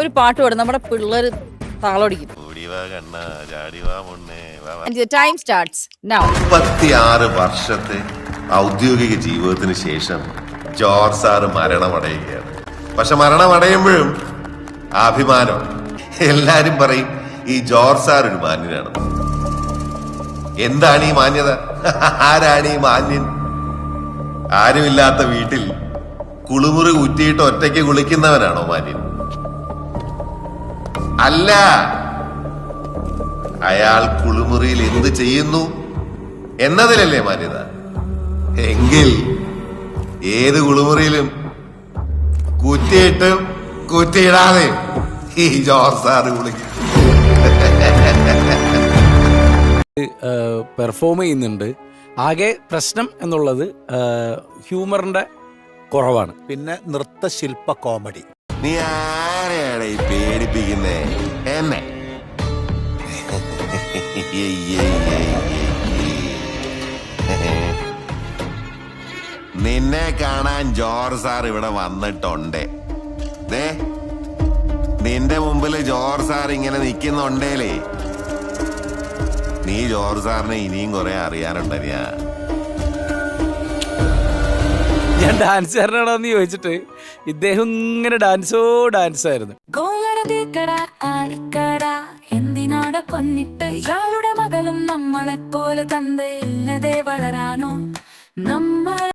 ഒരു പാട്ട് പാടും. നമ്മുടെ പിള്ളേർ താളോടിക്കും. ടൈം സ്റ്റാർട്ട്സ് നൗ മുപ്പത്തിയാറ് വർഷത്തെ ഔദ്യോഗിക ജീവിതത്തിന് ശേഷം ജോർജ് സാറ് മരണമടയുകയാണ്. പക്ഷെ മരണമടയുമ്പോഴും അഭിമാനം. എല്ലാരും പറയും ഈ ജോർജ് സാർ ഒരു മാന്യനാണ്. എന്താണ് ഈ മാന്യത? ആരാണ് ഈ മാന്യൻ? ആരുമില്ലാത്ത വീട്ടിൽ കുളിമുറി കുറ്റിയിട്ട് ഒറ്റയ്ക്ക് കുളിക്കുന്നവനാണോ മാന്യൻ? അല്ല. അയാൾ കുളിമുറിയിൽ എന്ത് ചെയ്യുന്നു? എന്നതിലല്ലേ മാന്യത? എങ്കിൽ ഏത് കുളിമുറിയിലും കുറ്റിയിട്ട് കുറ്റിയിടാതെ ഈ ജോർജ് സാറ് കുളിക്കും. പെർഫോം ചെയ്യുന്നുണ്ട്. ആകെ പ്രശ്നം എന്നുള്ളത് ഹ്യൂമറിന്റെ കുറവാണ്. പിന്നെ നൃത്തശില്പ കോമഡി. നീ ആരെയാണ് ഈ പേടിപ്പിക്കുന്നേ? എന്നെ. നിന്നെ കാണാൻ ജോർജ് സാർ ഇവിടെ വന്നിട്ടുണ്ട്. ദേ നിന്റെ മുമ്പിൽ ജോർജ് സാർ ഇങ്ങനെ നിൽക്കുന്നുണ്ടേലേ. നീ ജോർജ് സാറിനെ ഇനിയും കുറെ അറിയാനുണ്ട് ഞാൻ ഞാൻ ഡാൻസ് ഡാൻസുകാരനാണോന്ന് ചോദിച്ചിട്ട് ഇദ്ദേഹം ഇങ്ങനെ ഡാൻസോ ഡാൻസ് ആയിരുന്നു. എന്തിനാട കൊന്നിട്ട്? മകളും പോലെ തന്തയില്ലതെ വളരാനോ? നമ്മൾ